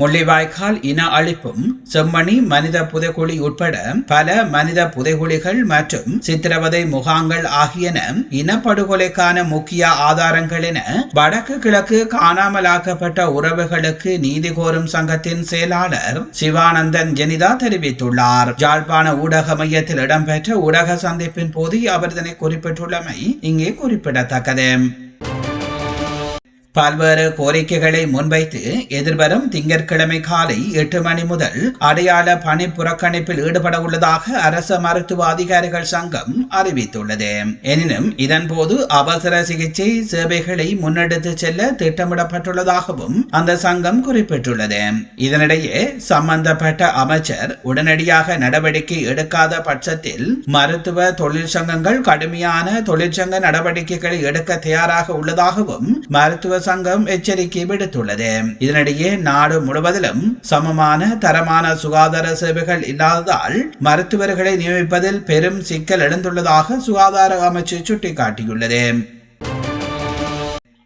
முள்ளிவாய்க்கால் இன அழிப்பும் செம்மணி மனித புதைகுழி உட்பட பல மனித புதைகுழிகள் மற்றும் சித்திரவதை முகாங்கள் ஆகியன இனப்படுகொலைக்கான முக்கிய ஆதாரங்கள் என வடக்கு கிழக்கு காணாமலாக்கப்பட்ட உறவுகளுக்கு நீதி கோரும் சங்கத்தின் செயலாளர் சிவானந்தன் ஜெனிதா தெரிவித்துள்ளார். யாழ்ப்பாண ஊடக மையத்தில் இடம்பெற்ற ஊடக சந்திப்பின் போது அவர் இதனை குறிப்பிட்டுள்ளமை இங்கே குறிப்பிடத்தக்கது. பல்வேறு கோரிக்கைகளை முன்வைத்து எதிர்வரும் திங்கட்கிழமை காலை எட்டு மணி முதல் அடையாள பணி புறக்கணிப்பில் ஈடுபட உள்ளதாக அரச மருத்துவ அதிகாரிகள் சங்கம் அறிவித்துள்ளது. எனினும் இதன்போது அவசர சிகிச்சை சேவைகளை முன்னெடுத்து செல்ல திட்டமிடப்பட்டுள்ளதாகவும் அந்த சங்கம் குறிப்பிட்டுள்ளது. இதனிடையே சம்பந்தப்பட்ட அமைச்சர் உடனடியாக நடவடிக்கை எடுக்காத பட்சத்தில் மருத்துவ தொழிற்சங்கங்கள் கடுமையான தொழிற்சங்க நடவடிக்கைகளை எடுக்க தயாராக உள்ளதாகவும் மருத்துவ சங்கம் எச்சரிக்கை விடுத்துள்ளது. இதனிடையே நாடு முழுவதிலும் சமமான தரமான சுகாதார சேவைகள் இல்லாததால் மருத்துவர்களை நியமிப்பதில் பெரும் சிக்கல் எழுந்துள்ளதாக சுகாதார அமைச்சு சுட்டிக்காட்டியுள்ளது.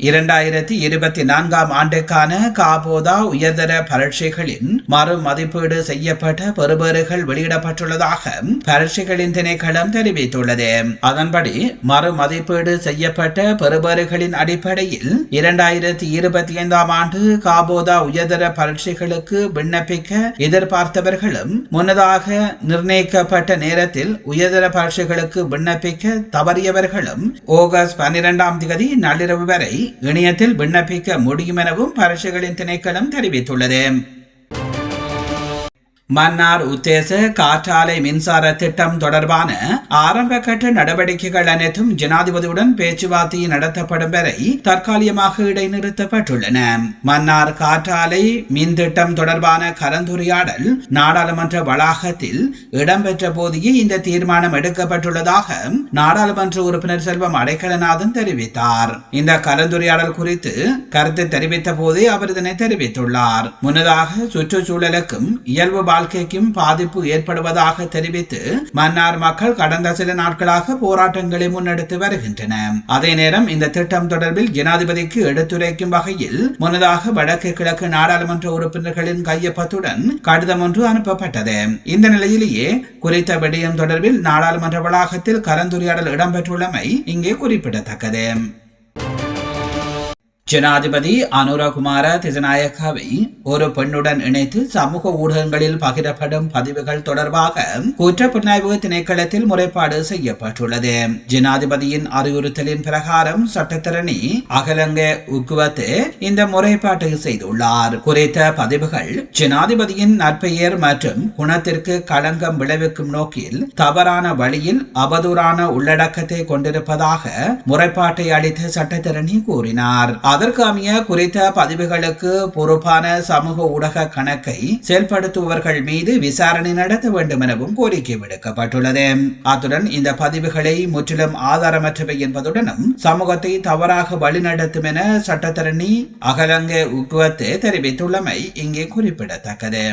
இரண்டாயிரத்தி இருபத்தி நான்காம் ஆண்டுக்கான காபோதா உயர்தர பரீட்சைகளின் மறு மதிப்பீடு செய்யப்பட்ட பெறுபேறுகள் வெளியிடப்பட்டுள்ளதாக பரீட்சைகளின் திணைக்களம் தெரிவித்துள்ளது. அதன்படி மறு மதிப்பீடு செய்யப்பட்ட பெறுபேறுகளின் அடிப்படையில் இரண்டாயிரத்தி இருபத்தி ஐந்தாம் ஆண்டு காபோதா உயர்தர பரீட்சைகளுக்கு விண்ணப்பிக்க எதிர்பார்த்தவர்களும் முன்னதாக நிர்ணயிக்கப்பட்ட நேரத்தில் உயர்தர பரீட்சைகளுக்கு விண்ணப்பிக்க தவறியவர்களும் ஆகஸ்ட் பன்னிரெண்டாம் தேதி நள்ளிரவு வரை இணையத்தில் விண்ணப்பிக்க முடியும் எனவும் பரிசுகளின் திணைக்களம் தெரிவித்துள்ளது. மன்னார் உத்தேச காற்றாலை மின்சார திட்டம் தொடர்பான ஆரம்ப கட்ட நடவடிக்கைகள் அனைத்தும் ஜனாதிபதியுடன் பேச்சுவார்த்தை நடத்தப்படும் வரை தற்காலிகமாக இடைநிறுத்தப்பட்டுள்ளன. மன்னார் காற்றாலை மின் திட்டம் தொடர்பான கலந்துரையாடல் நாடாளுமன்ற வளாகத்தில் இடம்பெற்ற போதே இந்த தீர்மானம் எடுக்கப்பட்டுள்ளதாக நாடாளுமன்ற உறுப்பினர் செல்வம் அடைக்கலநாதன் தெரிவித்தார். இந்த கலந்துரையாடல் குறித்து கருத்து தெரிவித்த போதே அவர் இதனை தெரிவித்துள்ளார். முன்னதாக சுற்றுச்சூழலுக்கும் இயல்பு வாழ்க்கைக்கும் பாதிப்பு ஏற்படுவதாக தெரிவித்து மன்னார் மக்கள் கடந்த சில நாட்களாக போராட்டங்களை முன்னெடுத்து வருகின்றன அதே நேரம் இந்த திட்டம் தொடர்பில் ஜனாதிபதிக்கு எடுத்துரைக்கும் வகையில் முன்னதாக வடக்கு கிழக்கு நாடாளுமன்ற உறுப்பினர்களின் கையொப்பத்துடன் கடிதம் ஒன்று அனுப்பப்பட்டது. இந்த நிலையிலேயே குறித்த விடயம் தொடர்பில் நாடாளுமன்ற வளாகத்தில் கலந்துரையாடல் இடம்பெற்றுள்ளமை இங்கே குறிப்பிடத்தக்கது. ஜனாதிபதி அனுரகுமார திசநாயக்காவை ஒரு பெண்ணுடன் இணைத்து சமூக ஊடகங்களில் பகிரப்படும் பதிவுகள் தொடர்பாக குற்றப்புலனாய்வு திணைக்களத்தில் முறைப்பாடு செய்யப்பட்டுள்ளது. ஜனாதிபதியின் அறிவுறுத்தலின் பிரகாரம் சட்டத்தரணி அகலங்க உக்குவத்து இந்த முறைப்பாட்டை செய்துள்ளார். குறித்த பதிவுகள் ஜனாதிபதியின் நற்பெயர் மற்றும் குணத்திற்கு களங்கம் விளைவிக்கும் நோக்கில் தவறான வழியில் அவதூறான உள்ளடக்கத்தை கொண்டிருப்பதாக முறைப்பாட்டை அளித்த சட்டத்தரணி கூறினார். அதற்கு குறித்த பதிவுகளுக்கு பொறுப்பான சமூக ஊடக கணக்கை செயல்படுத்துபவர்கள் மீது விசாரணை நடத்த வேண்டும் எனவும் கோரிக்கை விடுக்கப்பட்டுள்ளது. அத்துடன் இந்த பதிவுகளை முற்றிலும் ஆதாரமற்றவை என்பதுடனும் சமூகத்தை தவறாக வழிநடத்தும் என சட்டத்தரணி அகலங்க உக்குவத்து தெரிவித்துள்ளமை இங்கே குறிப்பிடத்தக்கது.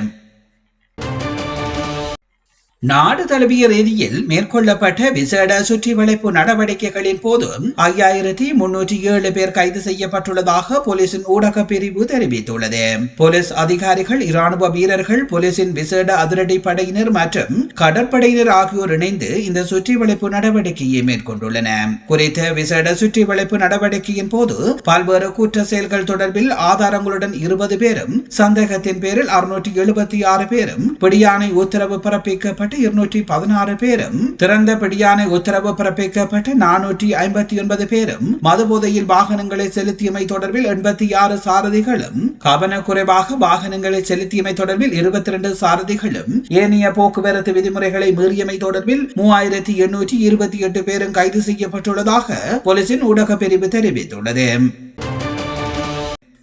நாடு தழுவிய ரீதியில் மேற்கொள்ளப்பட்ட விசேட சுற்றி வளைப்பு நடவடிக்கைகளின் போது ஐயாயிரத்தி முன்னூற்றி ஏழு பேர் கைது செய்யப்பட்டுள்ளதாக போலீசின் ஊடக பிரிவு தெரிவித்துள்ளது. போலீஸ் அதிகாரிகள் இராணுவ வீரர்கள் போலீசின் விசேட அதிரடி படையினர் மற்றும் கடற்படையினர் ஆகியோர் இணைந்து இந்த சுற்றி வளைப்பு நடவடிக்கையை மேற்கொண்டுள்ளனர் குறித்த விசேட சுற்றி வளைப்பு நடவடிக்கையின் போது பல்வேறு குற்ற செயல்கள் தொடர்பில் ஆதாரங்களுடன் இருபது பேரும் சந்தேகத்தின் பேரில் அறுநூற்றி எழுபத்தி ஆறு பேரும் பிடியாணை உத்தரவு பிறப்பிக்கப்பட்டு இருநூற்றி பதினாறு பேரும் திறந்தபடியான உத்தரவு பிறப்பிக்கப்பட்டு நானூற்றி ஐம்பத்தி ஒன்பது பேரும் மதுபோதையில் வாகனங்களை செலுத்தியமை தொடர்பில் எண்பத்தி ஆறு சாரதிகளும் கவனக்குறைவாக வாகனங்களை செலுத்தியமை தொடர்பில் இருபத்தி இரண்டு சாரதிகளும் ஏனைய போக்குவரத்து விதிமுறைகளை மீறியமை தொடர்பில் மூவாயிரத்தி எண்ணூற்றி இருபத்தி எட்டு பேரும் கைது செய்யப்பட்டுள்ளதாக போலீசின் ஊடக பிரிவு தெரிவித்துள்ளது.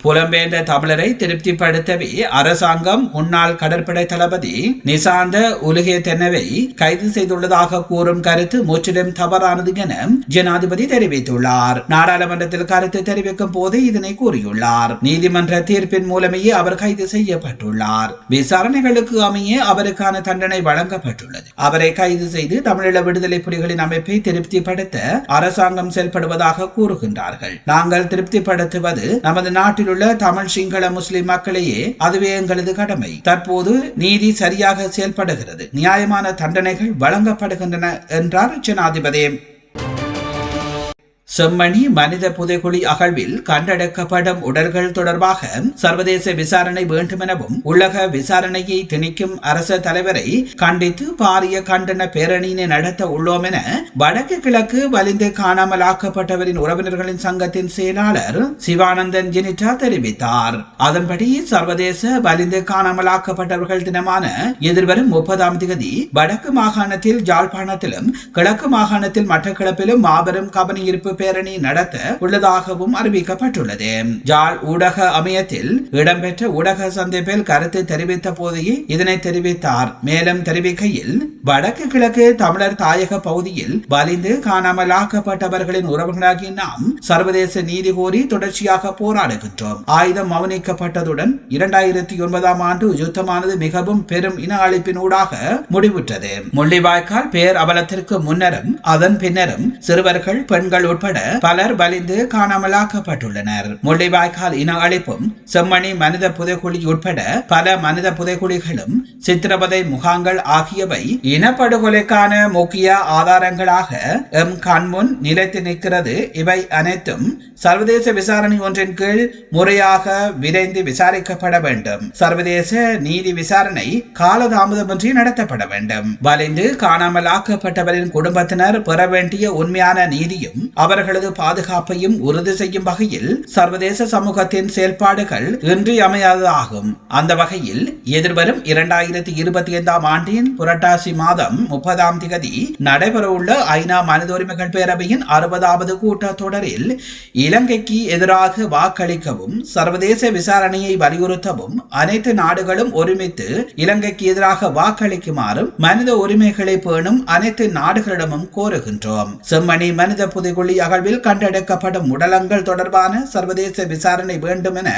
புலம்பெயர்ந்த தமிழரை திருப்திப்படுத்தவே அரசாங்கம் முன்னாள் கடற்படை தளபதி நிசாந்த உலகே தென்னவை கைது செய்துள்ளதாக கூறும் கருத்து முற்றிலும் தவறானது என ஜனாதிபதி தெரிவித்துள்ளார். நாடாளுமன்றத்தில் கருத்து தெரிவிக்கும் போது இதனை கூறியுள்ளார். நீதிமன்ற தீர்ப்பின் மூலமே அவர் கைது செய்யப்பட்டுள்ளார். விசாரணைகளுக்கு அமைய அவருக்கான தண்டனை வழங்கப்பட்டுள்ளது. அவரை கைது செய்து தமிழீழ விடுதலை புலிகளின் அமைப்பை திருப்திப்படுத்த அரசாங்கம் செயல்படுவதாக கூறுகின்றார்கள். நாங்கள் திருப்திப்படுத்துவது நமது நாட்டில் உள்ள தமிழ் சிங்கள முஸ்லிம் மக்களையே அதுவே எங்களது கடமை. தற்போது நீதி சரியாக செயல்படுகிறது. நியாயமான தண்டனைகள் வழங்கப்படுகின்றன என்றார் ஜனாதிபதி செம்மணி மனித புதைகுழி அகழ்வில் கண்டெடுக்கப்படும் உடல்கள் தொடர்பாக சர்வதேச விசாரணை வேண்டுமெனவும் உலக விசாரணையை திணிக்கும் அரச தலைவரை கண்டித்து பாரிய கண்டன பேரணியினை நடத்த உள்ளோம் என வடக்கு கிழக்கு வலிந்து காணாமலாக்கப்பட்டவரின் உறவினர்களின் சங்கத்தின் செயலாளர் சிவானந்தன் ஜெனிட்டா தெரிவித்தார். அதன்படி சர்வதேச வலிந்து காணாமலாக்கப்பட்டவர்கள் தினமான எதிர்வரும் முப்பதாம் தேதி வடக்கு மாகாணத்தில் ஜாழ்ப்பாணத்திலும் கிழக்கு மாகாணத்தில் மட்டக்களப்பிலும் மாபெரும் கவனியிருப்பு பேரணி நடத்த உள்ளதாகவும் அறிவிக்கப்பட்டுள்ளது. ஜாழ் ஊடக அமையத்தில் இடம்பெற்ற ஊடக சந்திப்பில் கருத்து தெரிவித்த போதே இதனை தெரிவித்தார். மேலும் தெரிவிக்கையில் வடக்கு கிழக்கு தமிழர் தாயக பகுதியில் வலிந்து காணாமலாக்கப்பட்டவர்களின் உறவுகளாகி நாம் சர்வதேச நீதி கோரி தொடர்ச்சியாக போராடுகின்றோம். ஆயுதம் மௌனிக்கப்பட்டதுடன் இரண்டாயிரத்தி ஒன்பதாம் ஆண்டு யுத்தமானது மிகவும் பெரும் இன அழிப்பினூடாக முடிவுற்றது. முள்ளிவாய்க்கால் பேர் அவலத்திற்கு முன்னரும் அதன் பின்னரும் சிறுவர்கள் பெண்கள் உட்பட பலர் வலிந்து காணாமலாக்கப்பட்டுள்ளனர். முள்ளிவாய்க்கால் இன அழிப்பும் செம்மணி மனித புதைக்குழி உட்பட பல மனித புதைக்குழிகளும் சித்திரவதை முகாங்கள் ஆகியவை இனப்படுகொலைக்கான முக்கிய ஆதாரங்களாக எம் கண்முன் நிலைத்து நிற்கிறது. இவை அனைத்தும் சர்வதேச விசாரணை ஒன்றின் கீழ் முறையாக விரைந்து விசாரிக்கப்பட வேண்டும். சர்வதேச நீதி விசாரணை காலதாமதமின்றி நடத்தப்பட வேண்டும். வலிந்து காணாமலாக்கப்பட்டவரின் குடும்பத்தினர் பெற வேண்டிய உண்மையான நீதியும் அவர் அவர்களது பாதுகாப்பையும் உறுதி செய்யும் வகையில் சர்வதேச சமூகத்தின் செயல்பாடுகள் இன்றியமையாததாகும். அந்த வகையில் எதிர்வரும் இரண்டாயிரத்தி இருபத்தி ஐந்தாம் ஆண்டின் புரட்டாசி மாதம் முப்பதாம் திகதி நடைபெறவுள்ள ஐநா மனித உரிமைகள் பேரவையின் அறுபதாவது கூட்டத்தொடரில் இலங்கைக்கு எதிராக வாக்களிக்கவும் சர்வதேச விசாரணையை வலியுறுத்தவும் அனைத்து நாடுகளும் ஒருமித்து இலங்கைக்கு எதிராக வாக்களிக்குமாறும் மனித உரிமைகளை பேணும் அனைத்து நாடுகளிடமும் கோருகின்றோம். செம்மணி மனித புதைகுழி அகழ்வில் கண்டெடுக்கப்படும் உடலங்கள் தொடர்பான சர்வதேச விசாரணை வேண்டும் என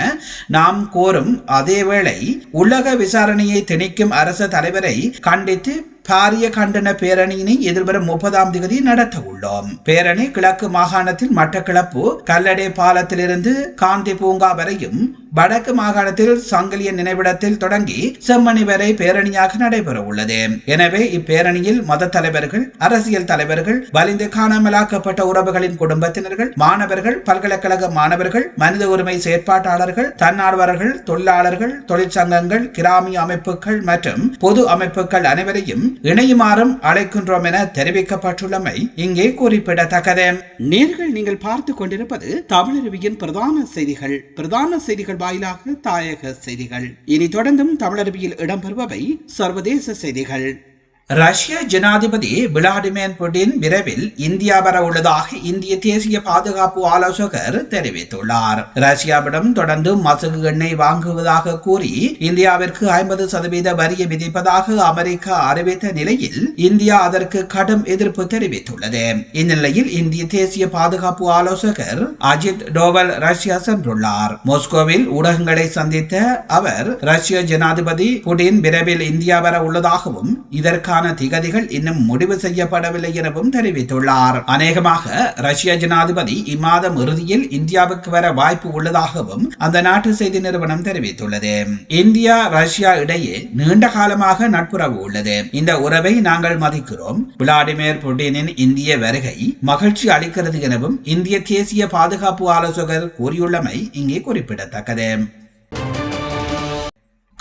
நாம் கோரும் அதேவேளை உலக விசாரணையை திணிக்கும் அரச தலைவரை கண்டித்து பாரிய கண்டன பேரணியினை எதிர்வரும் முப்பதாம் தேதி நடத்த உள்ளோம் பேரணி கிழக்கு மாகாணத்தில் மட்டக்கிளப்பு கல்லடை பாலத்திலிருந்து காந்தி பூங்கா வரையும் வடக்கு மாகாணத்தில் சங்கிலிய நினைவிடத்தில் தொடங்கி செம்மணி வரை பேரணியாக நடைபெற உள்ளது எனவே இப்பேரணியில் மத தலைவர்கள் அரசியல் தலைவர்கள் வலிந்து காணாமலாக்கப்பட்ட உறவுகளின் குடும்பத்தினர்கள் மாணவர்கள் பல்கலைக்கழக மாணவர்கள் மனித உரிமை செயற்பாட்டாளர்கள் தன்னார்வலர்கள் தொழிலாளர்கள் தொழிற்சங்கங்கள் கிராமிய அமைப்புகள் மற்றும் பொது அமைப்புகள் அனைவரையும் இணையுமாறும் அழைக்கின்றோம் என தெரிவிக்கப்பட்டுள்ளமை இங்கே குறிப்பிடத்தக்கது. நேர்கள் நீங்கள் பார்த்து கொண்டிருப்பது தமிழருவியின் பிரதான செய்திகள். பிரதான செய்திகள் வாயிலாக தாயக செய்திகள். இனி தொடர்ந்தும் தமிழருவியில் இடம்பெறுபவை சர்வதேச செய்திகள். ரஷ்ய ஜனாதிபதி விளாடிமிர் புடின் விரைவில் இந்தியா வர உள்ளதாக இந்திய தேசிய பாதுகாப்பு ஆலோசகர் தெரிவித்துள்ளார். ரஷ்யாவிடம் தொடர்ந்து மசகு எண்ணெய் வாங்குவதாக கூறி இந்தியாவிற்கு ஐம்பது சதவீத வரியை விதிப்பதாக அமெரிக்கா அறிவித்த நிலையில் இந்தியா அதற்கு கடும் எதிர்ப்பு தெரிவித்துள்ளது. இந்நிலையில் இந்திய தேசிய பாதுகாப்பு ஆலோசகர் அஜித் டோவல் ரஷ்யா சென்றுள்ளார். மாஸ்கோவில் ஊடகங்களை சந்தித்த அவர் ரஷ்ய ஜனாதிபதி புடின் விரைவில் இந்தியா வர உள்ளதாகவும் இதற்கான தொடர்பான திகதிகள் இன்னும் முடிவு செய்யப்படவில்லை எனவும் தெரிவித்துள்ளார். அநேகமாக ரஷ்ய ஜனாதிபதி இம்மாதம் இறுதியில் இந்தியாவுக்கு வர வாய்ப்பு உள்ளதாகவும் அந்த நாட்டு செய்தி நிறுவனம் தெரிவித்துள்ளது. இந்தியா ரஷ்யா இடையே நீண்ட காலமாக நட்புறவு உள்ளது. இந்த உறவை நாங்கள் மதிக்கிறோம். விளாடிமிர் புட்டினின் இந்திய வருகை மகிழ்ச்சி அளிக்கிறது எனவும் இந்திய தேசிய பாதுகாப்பு ஆலோசகர் கூறியுள்ளமை இங்கே குறிப்பிடத்தக்கது.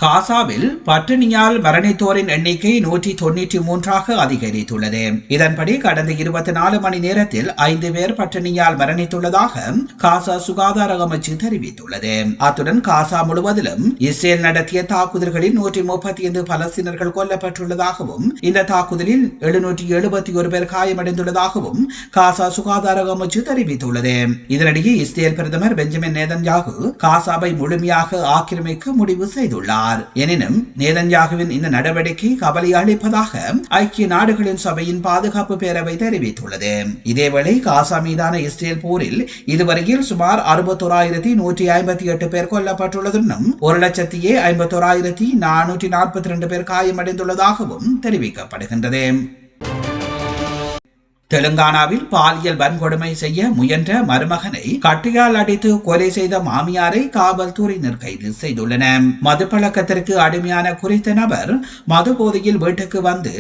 காசாவில் பட்டினியால் மரணித்தோரின் எண்ணிக்கை நூற்றி தொன்னூற்றி மூன்றாக அதிகரித்துள்ளது. இதன்படி கடந்த இருபத்தி நாலு மணி நேரத்தில் ஐந்து பேர் பட்டினியால் மரணித்துள்ளதாக காசா சுகாதார அமைச்சு தெரிவித்துள்ளது. அத்துடன் காசா முழுவதிலும் இஸ்ரேல் நடத்திய தாக்குதல்களில் நூற்றி முப்பத்தி ஐந்து பலஸ்தீனர்கள் கொல்லப்பட்டுள்ளதாகவும் இந்த தாக்குதலில் எழுநூற்றி எழுபத்தி ஒரு பேர் காயமடைந்துள்ளதாகவும் காசா சுகாதார அமைச்சு தெரிவித்துள்ளது. இதனிடையே இஸ்ரேல் பிரதமர் பெஞ்சமின் நேதன்யாகு காசாவை முழுமையாக ஆக்கிரமிக்க முடிவு செய்துள்ளார். எனினும் நேதன்யாகுவின் இந்த நடவடிக்கை கவலை அளிப்பதாக ஐக்கிய நாடுகளின் சபையின் பாதுகாப்பு பேரவை தெரிவித்துள்ளது. இதேவேளை காசா மீதான இஸ்ரேல் போரில் இதுவரையில் சுமார் அறுபத்தோராயிரத்தி நூற்றி ஐம்பத்தி எட்டு பேர் கொல்லப்பட்டுள்ளதும் ஒரு லட்சத்தியே ஐம்பத்தோராயிரத்தி நானூற்றி நாற்பத்தி ரெண்டு பேர் காயமடைந்துள்ளதாகவும் தெரிவிக்கப்படுகின்றது. தெலுங்கானாவில் பாலியல் வன்கொடுமை செய்ய முயன்ற மருமகனை கட்டியால் அடித்து கொலை செய்த மாமியாரை காவல்துறையினர் கைது செய்துள்ளன மது பழக்கத்திற்கு அடிமையான குறித்த நபர் மது போதையில் வீட்டுக்கு வந்து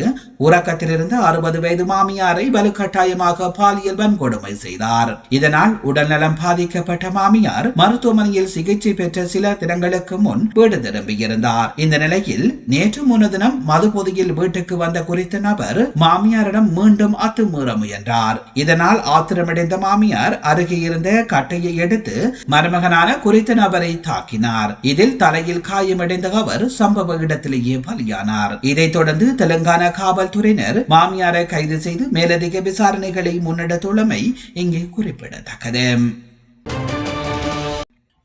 உறக்கத்திலிருந்து அறுபது வயது மாமியாரை வலுக்கட்டாயமாக பாலியல் வன்கொடுமை செய்தார். இதனால் உடல்நலம் பாதிக்கப்பட்ட மாமியார் மருத்துவமனையில் சிகிச்சை பெற்ற சில தினங்களுக்கு முன் வீடு திரும்பியிருந்தார். இந்த நிலையில் நேற்று முன்தினம் மது போதையில் வீட்டுக்கு வந்த குறித்த நபர் மாமியாரிடம் மீண்டும் அத்துமீறம் முயன்றார். இதனால் ஆத்திரமடைந்த மாமியார் அருகே இருந்த கட்டையை எடுத்து மருமகனான குறித்த நபரை தாக்கினார். இதில் தலையில் காயமடைந்த அவர் சம்பவ இடத்திலேயே பலியானார். இதைத் தொடர்ந்து தெலுங்கானா காவல்துறையினர் மாமியாரை கைது செய்து மேலதிக விசாரணைகளை முன்னெடுத்துள்ளமை இங்கே குறிப்பிடத்தக்கது.